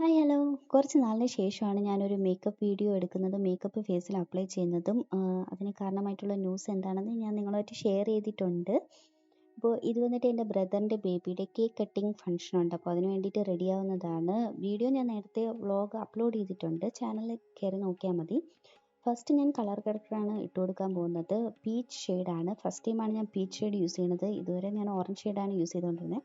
Hi hello കുറച്ച് നാളിന് ശേഷമാണ് ഞാനൊരു മേക്കപ്പ് വീഡിയോ എടുക്കുന്നതും. മേക്കപ്പ് ഫേസിൽ അപ്ലൈ ചെയ്യുന്നതും അതിന് കാരണമായിട്ടുള്ള ന്യൂസ് എന്താണെന്ന് ഞാൻ നിങ്ങളുമായിട്ട് ഷെയർ ചെയ്തിട്ടുണ്ട്. അപ്പോൾ ഇത് വന്നിട്ട് എന്റെ ബ്രദറിന്റെ ബേബിയുടെ കേക്ക് കട്ടിങ് ഫംഗ്ഷൻ ഉണ്ട്. അപ്പോൾ അതിന് വേണ്ടിയിട്ട് റെഡി ആവുന്നതാണ്. വീഡിയോ ഞാൻ നേരത്തെ വ്ളോഗ് അപ്ലോഡ് ചെയ്തിട്ടുണ്ട്. ചാനലിൽ കയറി നോക്കിയാൽ മതി. ഫസ്റ്റ് ഞാൻ കളർ കറക്ടറാണ് ഇട്ട് കൊടുക്കാൻ പോകുന്നത്. പീച്ച് ഷെയ്ഡാണ് ഫസ്റ്റ് ടൈമാണ് ഞാൻ പീച്ച് ഷെയ്ഡ് യൂസ് ചെയ്യുന്നത്. ഇതുവരെ ഞാൻ ഓറഞ്ച് ഷെയ്ഡാണ് യൂസ് ചെയ്തുകൊണ്ടിരുന്നത്.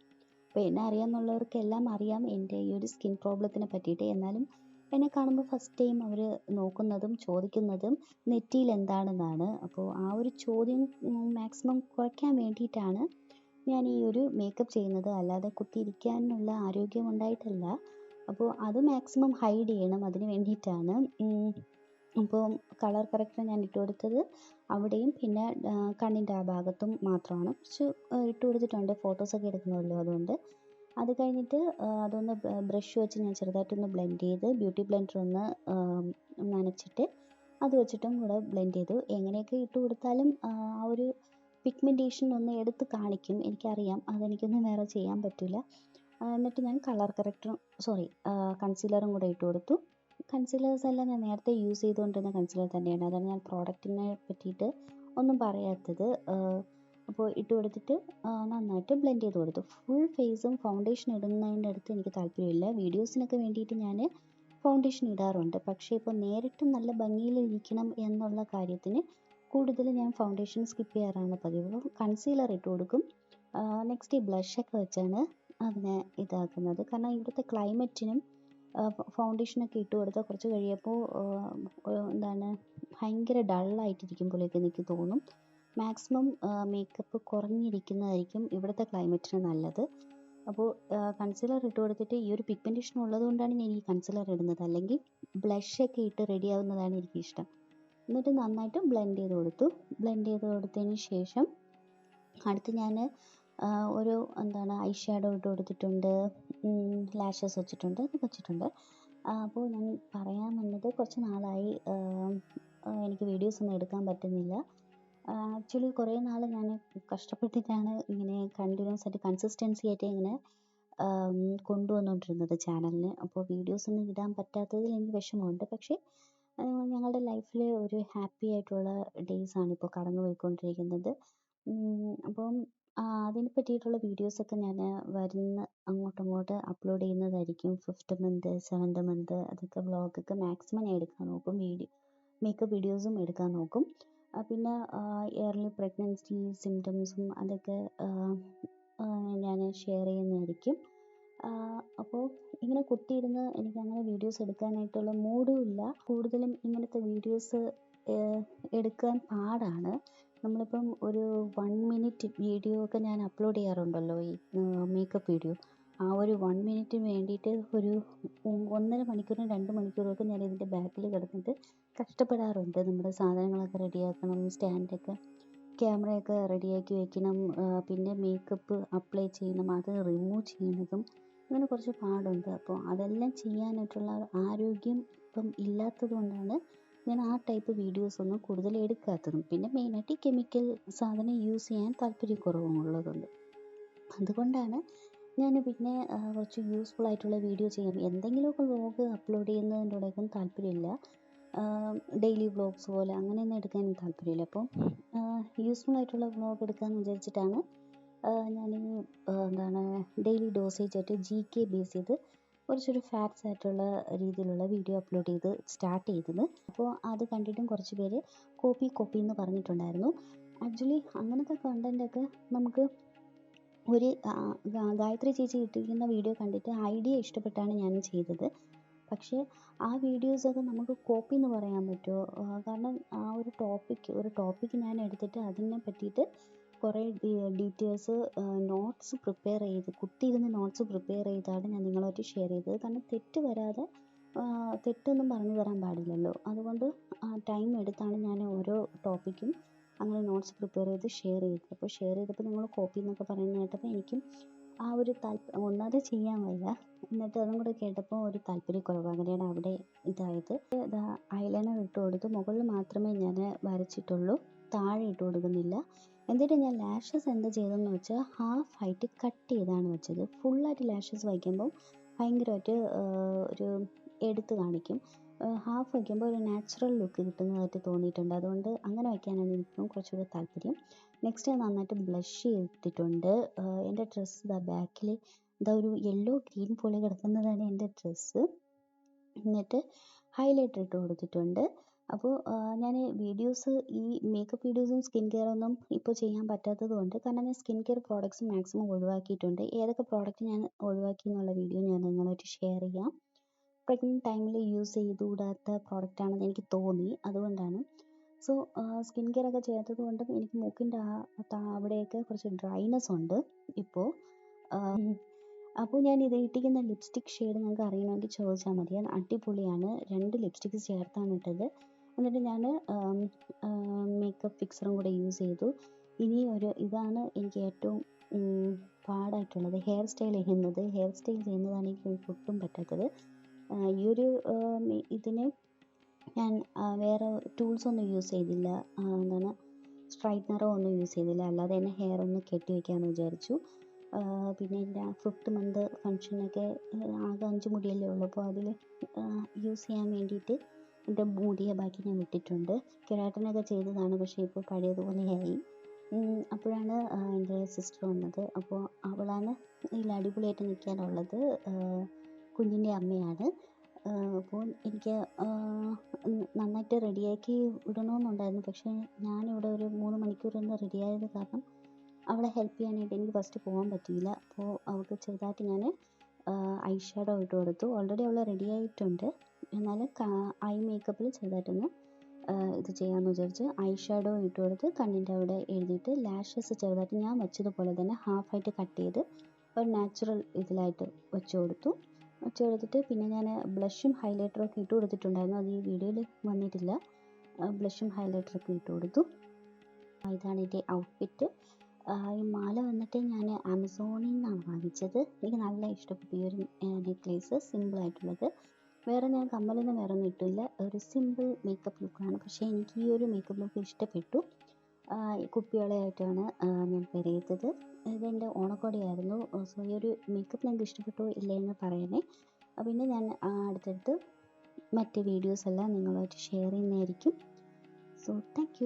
അപ്പോൾ എന്നെ അറിയാമെന്നുള്ളവർക്കെല്ലാം അറിയാം എന്റെ ഈ ഒരു സ്കിൻ പ്രോബ്ലത്തിനെ പറ്റിയിട്ട്. എന്നാലും എന്നെ കാണുമ്പോൾ ഫസ്റ്റ് ടൈം അവർ നോക്കുന്നതും ചോദിക്കുന്നതും നെറ്റിയിൽ എന്താണെന്നാണ്. അപ്പോൾ ആ ഒരു ചോദ്യം മാക്സിമം കുറയ്ക്കാൻ വേണ്ടിയിട്ടാണ് ഞാൻ ഈ ഒരു മേക്കപ്പ് ചെയ്യുന്നത്. അല്ലാതെ കുത്തിയിരിക്കാനുള്ള ആരോഗ്യം ഉണ്ടായിട്ടല്ല. അപ്പോൾ അത് മാക്സിമം ഹൈഡ് ചെയ്യണം അതിന് വേണ്ടിയിട്ടാണ്. അപ്പോൾ കളർ കറക്ടർ ഞാൻ ഇട്ട് കൊടുത്തത് അവിടെയും പിന്നെ കണ്ണിന്റെ ആ ഭാഗത്തും മാത്രമാണ്. കുറച്ച് ഇട്ട് കൊടുത്തിട്ടുണ്ട്. ഫോട്ടോസൊക്കെ എടുക്കണമല്ലോ അതുകൊണ്ട്. അത് കഴിഞ്ഞിട്ട് അതൊന്ന് ബ്രഷ് വെച്ച് ഞാൻ ചെറുതായിട്ടൊന്ന് ബ്ലെൻഡ് ചെയ്ത് ബ്യൂട്ടി ബ്ലെൻഡർ ഒന്ന് നനച്ചിട്ട് അത് വെച്ചിട്ടും കൂടെ ബ്ലെൻഡ് ചെയ്തു. എങ്ങനെയൊക്കെ ഇട്ട് കൊടുത്താലും ആ ഒരു പിഗ്മെന്റേഷൻ ഒന്ന് എടുത്ത് കാണിക്കും. എനിക്കറിയാം. അതെനിക്കൊന്നും വേറെ ചെയ്യാൻ പറ്റില്ല. എന്നിട്ട് ഞാൻ കളർ കറക്ടറും സോറി കൺസീലറും കൂടെ ഇട്ട് കൊടുത്തു. കൺസീലേഴ്സ് എല്ലാം ഞാൻ നേരത്തെ യൂസ് ചെയ്തുകൊണ്ടിരുന്ന കൺസീലർ തന്നെയാണ്. അതാണ് ഞാൻ പ്രോഡക്റ്റിനെ പറ്റിയിട്ട് ഒന്നും പറയാത്തത്. അപ്പോൾ ഇട്ട് കൊടുത്തിട്ട് നന്നായിട്ട് ബ്ലെൻഡ് ചെയ്ത് കൊടുത്തു. ഫുൾ ഫേസും ഫൗണ്ടേഷൻ ഇടുന്നതിന്റെ അടുത്ത് എനിക്ക് താല്പര്യമില്ല. വീഡിയോസിനൊക്കെ വേണ്ടിയിട്ട് ഞാൻ ഫൗണ്ടേഷൻ ഇടാറുണ്ട്. പക്ഷേ ഇപ്പോൾ നേരിട്ട് നല്ല ഭംഗിയിൽ ഇരിക്കണം എന്നുള്ള കാര്യത്തിന് കൂടുതൽ ഞാൻ ഫൗണ്ടേഷൻ സ്കിപ്പ് ചെയ്യാറാണ് പതിവ്. കൺസീലർ ഇട്ട് കൊടുക്കും. നെക്സ്റ്റ് ഈ ബ്ലഷൊക്കെ വെച്ചാണ് അതിനെ ഇതാക്കുന്നത്. കാരണം ഇവിടുത്തെ ക്ലൈമറ്റിനും ഫൗണ്ടേഷനൊക്കെ ഇട്ട് കൊടുത്ത് കുറച്ച് കഴിയുമ്പോൾ എന്താണ് ഭയങ്കര ഡള്ളായിട്ടിരിക്കും പോലെയൊക്കെ എനിക്ക് തോന്നും. മാക്സിമം മേക്കപ്പ് കുറഞ്ഞിരിക്കുന്നതായിരിക്കും ഇവിടുത്തെ ക്ലൈമറ്റിന് നല്ലത്. അപ്പോൾ കൺസീലർ ഇട്ട് കൊടുത്തിട്ട് ഈ ഒരു പിഗ്മെന്റേഷൻ ഉള്ളതുകൊണ്ടാണ് ഞാൻ ഈ കൺസീലർ ഇടുന്നത്. അല്ലെങ്കിൽ ബ്ലഷൊക്കെ ഇട്ട് റെഡി ആവുന്നതാണ് എനിക്കിഷ്ടം എന്നിട്ട് നന്നായിട്ട് ബ്ലെൻഡ് ചെയ്ത് കൊടുത്തു. ബ്ലെൻഡ് ചെയ്ത് കൊടുത്തതിന് ശേഷം അടുത്ത് ഞാൻ ഒരു എന്താണ് ഐ ഷാഡോ ഇട്ട് കൊടുത്തിട്ടുണ്ട് ലാഷസ് വെച്ചിട്ടുണ്ട് അതൊക്കെ വെച്ചിട്ടുണ്ട്. അപ്പോൾ ഞാൻ പറയാൻ വന്നത് കുറച്ച് നാളായി എനിക്ക് വീഡിയോസ് ഒന്നും എടുക്കാൻ പറ്റുന്നില്ല. ആക്ച്വലി കുറേ നാൾ ഞാൻ കഷ്ടപ്പെട്ടിട്ടാണ് ഇങ്ങനെ കണ്ടിന്യൂസ് ആയിട്ട് കൺസിസ്റ്റൻസി ആയിട്ട് ഇങ്ങനെ കൊണ്ടുവന്നുകൊണ്ടിരുന്നത് ചാനലിന് അപ്പോൾ വീഡിയോസ് ഒന്നും ഇടാൻ പറ്റാത്തതിൽ എനിക്ക് വിഷമമുണ്ട്. പക്ഷേ ഞങ്ങളുടെ ലൈഫിൽ ഒരു ഹാപ്പി ആയിട്ടുള്ള ഡേയ്സ് ആണ് ഇപ്പോൾ കടന്നു പോയിക്കൊണ്ടിരിക്കുന്നത് അപ്പം അതിനെ പറ്റിയിട്ടുള്ള വീഡിയോസൊക്കെ ഞാൻ വരുന്ന അങ്ങോട്ടും ഇങ്ങോട്ടും അപ്ലോഡ് ചെയ്യുന്നതായിരിക്കും. ഫിഫ്ത്ത് മന്ത് സെവൻത് മന്ത് അതൊക്കെ വ്ളോഗൊക്കെ മാക്സിമം ഞാൻ എടുക്കാൻ നോക്കും. വീഡിയോ മേക്കപ്പ് വീഡിയോസും എടുക്കാൻ നോക്കും. പിന്നെ ഇയർലി പ്രഗ്നൻസി സിംറ്റംസും അതൊക്കെ ഞാൻ ഷെയർ ചെയ്യുന്നതായിരിക്കും. അപ്പോൾ ഇങ്ങനെ കുത്തിയിരുന്ന് എനിക്ക് അങ്ങനെ വീഡിയോസ് എടുക്കാനായിട്ടുള്ള മൂഡും ഇല്ല. കൂടുതലും ഇങ്ങനത്തെ വീഡിയോസ് എടുക്കാൻ പാടാണ്. നമ്മളിപ്പം ഒരു വൺ മിനിറ്റ് വീഡിയോ ഒക്കെ ഞാൻ അപ്ലോഡ് ചെയ്യാറുണ്ടല്ലോ ഈ മേക്കപ്പ് വീഡിയോ ആ ഒരു വൺ മിനിറ്റ് വേണ്ടിയിട്ട് ഒരു ഒന്നര മണിക്കൂറും രണ്ട് മണിക്കൂറൊക്കെ ഞാൻ ഇതിന്റെ ബാക്കിൽ കിടന്നിട്ട് കഷ്ടപ്പെടാറുണ്ട്. നമ്മുടെ സാധനങ്ങളൊക്കെ റെഡിയാക്കണം സ്റ്റാൻഡൊക്കെ ക്യാമറയൊക്കെ റെഡിയാക്കി വെക്കണം പിന്നെ മേക്കപ്പ് അപ്ലൈ ചെയ്യണം അത് റിമൂവ് ചെയ്യുന്നതും അങ്ങനെ കുറച്ച് പാടുണ്ട്. അപ്പോൾ അതെല്ലാം ചെയ്യാനായിട്ടുള്ള ആരോഗ്യം ഇപ്പം ഇല്ലാത്തത് കൊണ്ടാണ് ഞാൻ ആ ടൈപ്പ് വീഡിയോസ് ഒന്നും കൂടുതൽ എടുക്കാത്തതും. പിന്നെ മെയിനായിട്ട് ഈ കെമിക്കൽ സാധനം യൂസ് ചെയ്യാൻ താല്പര്യക്കുറവും അതുകൊണ്ടാണ് ഞാൻ പിന്നെ കുറച്ച് യൂസ്ഫുൾ ആയിട്ടുള്ള വീഡിയോ ചെയ്യാം എന്തെങ്കിലുമൊക്കെ വ്ളോഗ് അപ്ലോഡ് ചെയ്യുന്നതിന്റെ കൂടെയൊക്കെ താല്പര്യമില്ല. ഡെയിലി വ്ളോഗ്സ് പോലെ അങ്ങനെയൊന്നും എടുക്കാൻ താല്പര്യമില്ല. അപ്പോൾ യൂസ്ഫുൾ ആയിട്ടുള്ള വ്ളോഗ് എടുക്കാമെന്ന് വിചാരിച്ചിട്ടാണ് ഞാൻ എന്താണ് ഡെയിലി ഡോസേജ് ആയിട്ട് ജി കെ ബേസ് ചെയ്ത് കുറച്ചൊരു ഫാക്ട്സ് ആയിട്ടുള്ള രീതിയിലുള്ള വീഡിയോ അപ്ലോഡ് ചെയ്ത് സ്റ്റാർട്ട് ചെയ്തത്. അപ്പോൾ അത് കണ്ടിട്ടും കുറച്ച് പേര് കോപ്പി കോപ്പി എന്ന് പറഞ്ഞിട്ടുണ്ടായിരുന്നു. ആക്ച്വലി അങ്ങനത്തെ കണ്ടന്റൊക്കെ നമുക്ക് ഒരു ഗായത്രി ചേച്ചി ഇട്ടിരിക്കുന്ന വീഡിയോ കണ്ടിട്ട് ഐഡിയ ഇഷ്ടപ്പെട്ടാണ് ഞാൻ ചെയ്തത്. പക്ഷേ ആ വീഡിയോസൊക്കെ നമുക്ക് കോപ്പി എന്ന് പറയാൻ പറ്റുമോ? കാരണം ആ ഒരു ടോപ്പിക്ക് ഒരു ടോപ്പിക്ക് ഞാൻ എടുത്തിട്ട് അതിനെ പറ്റിയിട്ട് കുറേ ഡീറ്റെയിൽസ് നോട്ട്സ് പ്രിപ്പയർ ചെയ്ത് കുത്തിയിരുന്ന് നോട്ട്സ് പ്രിപ്പയർ ചെയ്താണ് ഞാൻ നിങ്ങളുമായിട്ട് ഷെയർ ചെയ്തത്. കാരണം തെറ്റ് വരാതെ തെറ്റൊന്നും പറഞ്ഞു തരാൻ പാടില്ലല്ലോ. അതുകൊണ്ട് ടൈം എടുത്താണ് ഞാൻ ഓരോ ടോപ്പിക്കും അങ്ങനെ നോട്ട്സ് പ്രിപ്പയർ ചെയ്ത് ഷെയർ ചെയ്തത്. അപ്പോൾ ഷെയർ ചെയ്തപ്പോൾ നിങ്ങൾ കോപ്പി എന്നൊക്കെ പറയുന്നത് കേട്ടപ്പോൾ എനിക്കും ആ ഒരു താല്പര്യം ഒന്നാതെ ചെയ്യാൻ വയ്യ. എന്നിട്ട് അതും കൂടെ കേട്ടപ്പോൾ ഒരു താല്പര്യക്കുറവ് അങ്ങനെയാണ് അവിടെ ഇതായത്. ഇതാ ഐലൈനർ ഇട്ട് കൊടുത്ത്. മുകളിൽ മാത്രമേ ഞാൻ വരച്ചിട്ടുള്ളൂ. താഴെ ഇട്ട് കൊടുക്കുന്നില്ല. എന്നിട്ട് ഞാൻ ലാഷസ് എന്താ ചെയ്തതെന്ന് വെച്ചാൽ ഹാഫ് ആയിട്ട് കട്ട് ചെയ്താണ് വെച്ചത്. ഫുള്ളായിട്ട് ലാഷസ് വയ്ക്കുമ്പോൾ ഭയങ്കരമായിട്ട് ഒരു എടുത്ത് കാണിക്കും. ഹാഫ് വയ്ക്കുമ്പോൾ ഒരു നാച്ചുറൽ ലുക്ക് കിട്ടുന്നതായിട്ട് തോന്നിയിട്ടുണ്ട്. അതുകൊണ്ട് അങ്ങനെ വയ്ക്കാനാണ് എനിക്കും കുറച്ചുകൂടി താല്പര്യം. നെക്സ്റ്റ് ഞാൻ നന്നായിട്ട് ബ്ലഷ് ചെയ്തിട്ടുണ്ട്. എന്റെ ഡ്രസ്സ് ഇതാ ബാക്കിൽ ഇതാ ഒരു യെല്ലോ ഗ്രീൻ പോലെ കിടക്കുന്നതാണ് എന്റെ ഡ്രസ്സ് എന്നിട്ട് ഹൈലൈറ്റർ ഇട്ട് കൊടുത്തിട്ടുണ്ട്. അപ്പോൾ ഞാൻ വീഡിയോസ് ഈ മേക്കപ്പ് വീഡിയോസും സ്കിൻ കെയറൊന്നും ഇപ്പോൾ ചെയ്യാൻ പറ്റാത്തത് കൊണ്ട് കാരണം ഞാൻ സ്കിൻ കെയർ പ്രോഡക്റ്റ്സ് മാക്സിമം ഒഴിവാക്കിയിട്ടുണ്ട്. ഏതൊക്കെ പ്രോഡക്റ്റ് ഞാൻ ഒഴിവാക്കി എന്നുള്ള വീഡിയോ ഞാൻ നിങ്ങളുമായിട്ട് ഷെയർ ചെയ്യാം. പ്രഗ്നന്റ് ടൈമിൽ യൂസ് ചെയ്തുകൂടാത്ത പ്രോഡക്റ്റ് ആണെന്ന് എനിക്ക് തോന്നി. അതുകൊണ്ടാണ്. സോ സ്കിൻ കെയർ ഒക്കെ ചെയ്യാത്തത് കൊണ്ടും എനിക്ക് മൂക്കിന്റെ ആ അവിടെയൊക്കെ കുറച്ച് ഡ്രൈനെസ് ഉണ്ട് ഇപ്പോൾ അപ്പോൾ ഞാൻ ഇത് ഇട്ടിരിക്കുന്ന ലിപ്സ്റ്റിക് ഷെയ്ഡ് നിങ്ങൾക്ക് അറിയണമെങ്കിൽ ചോദിച്ചാൽ മതി. അത് അടിപൊളിയാണ്. രണ്ട് ലിപ്സ്റ്റിക്സ് ചേർത്താണ് ഇട്ടത്. എന്നിട്ട് ഞാൻ മേക്കപ്പ് ഫിക്സറും കൂടെ യൂസ് ചെയ്തു. ഇനി ഒരു ഇതാണ് എനിക്ക് ഏറ്റവും പാടായിട്ടുള്ളത്. ഹെയർ സ്റ്റൈൽ ചെയ്യുന്നത്. ഹെയർ സ്റ്റൈൽ ചെയ്യുന്നതാണ് എനിക്ക് ഒട്ടും പറ്റാത്തത്. ഈ ഒരു ഇതിന് ഞാൻ വേറെ ടൂൾസ് ഒന്നും യൂസ് ചെയ്തില്ല. എന്താണ് സ്ട്രൈറ്റ്നറോ ഒന്നും യൂസ് ചെയ്തില്ല. അല്ലാതെ തന്നെ ഹെയർ ഒന്ന് കെട്ടി വയ്ക്കാമെന്ന് വിചാരിച്ചു. പിന്നെ എന്റെ ഫിഫ്ത്ത് മന്ത് ഫംഗ്ഷനൊക്കെ ആകെ അഞ്ച് മുടിയല്ലേ ഉള്ളൂ. അപ്പോൾ അതിൽ യൂസ് ചെയ്യാൻ വേണ്ടിയിട്ട് എന്റെ മൂടിയ ബാക്കി ഞാൻ വിട്ടിട്ടുണ്ട് കെരാട്ടിനൊക്കെ ചെയ്തതാണ് പക്ഷേ ഇപ്പോൾ പഴയതുപോലെയായി. അപ്പോഴാണ് എന്റെ സിസ്റ്റർ വന്നത്. അപ്പോൾ അവളാണ് ഇതിൽ അടിപൊളിയായിട്ട് നിൽക്കാനുള്ളത്. കുഞ്ഞിന്റെ അമ്മയാണ്. അപ്പോൾ എനിക്ക് നന്നായിട്ട് റെഡിയാക്കി വിടണമെന്നുണ്ടായിരുന്നു. പക്ഷേ ഞാനിവിടെ ഒരു മൂന്ന് മണിക്കൂർ ഒന്ന് റെഡിയായത് കാരണം അവളെ ഹെൽപ്പ് ചെയ്യാനായിട്ട് എനിക്ക് ഫസ്റ്റ് പോകാൻ പറ്റിയില്ല. അപ്പോൾ അവൾക്ക് ചെറുതായിട്ട് ഞാൻ ഐ ഷാഡോ ഇട്ട് കൊടുത്തു. ഓൾറെഡി അവൾ റെഡി ആയിട്ടുണ്ട്. എന്നാലും ഐ മേക്കപ്പിൽ ചെറുതായിട്ടൊന്ന് ഇത് ചെയ്യാമെന്ന് വിചാരിച്ച് ഐ ഷാഡോ ഇട്ട് കൊടുത്ത് കണ്ണിന്റെ അവിടെ എഴുതിയിട്ട് ലാഷസ് ചെറുതായിട്ട് ഞാൻ വെച്ചതുപോലെ തന്നെ ഹാഫായിട്ട് കട്ട് ചെയ്ത് ഒരു നാച്ചുറൽ ഇതിലായിട്ട് വെച്ച് കൊടുത്തു. വെച്ച് കൊടുത്തിട്ട് പിന്നെ ഞാൻ ബ്ലഷും ഹൈലൈറ്ററും ഒക്കെ ഇട്ട് കൊടുത്തിട്ടുണ്ടായിരുന്നു. അത് ഈ വീഡിയോയിൽ വന്നിട്ടില്ല. ബ്ലഷും ഹൈലൈറ്ററും ഒക്കെ ഇട്ട് കൊടുത്തു. ഇതാണ് എന്റെ ഔട്ട്ഫിറ്റ്. ഈ മാല വന്നിട്ട് ഞാൻ ആമസോണിൽ നിന്നാണ് വാങ്ങിച്ചത്. എനിക്ക് നല്ല ഇഷ്ടപ്പെട്ടു ഈ ഒരു നെക്ലേസ് സിമ്പിളായിട്ടുള്ളത്. വേറെ ഞാൻ കമ്മലൊന്നും വേറെ ഒന്നും ഇട്ടില്ല. ഒരു സിമ്പിൾ മേക്കപ്പ് ലുക്കാണ് പക്ഷേ എനിക്ക് ഈ ഒരു മേക്കപ്പ് ലുക്ക് ഇഷ്ടപ്പെട്ടു. കുപ്പികളായിട്ടാണ് ഞാൻ ചെയ്തത് ഇതെന്റെ ഓണക്കോടിയായിരുന്നു. സോ ഈ ഒരു മേക്കപ്പ് നിങ്ങൾക്ക് ഇഷ്ടപ്പെട്ടോ ഇല്ലേ എന്ന് പറയണേ. പിന്നെ ഞാൻ അടുത്തടുത്ത് മറ്റ് വീഡിയോസ് എല്ലാം നിങ്ങളുമായിട്ട് ഷെയർ ചെയ്യുന്നതായിരിക്കും. So thank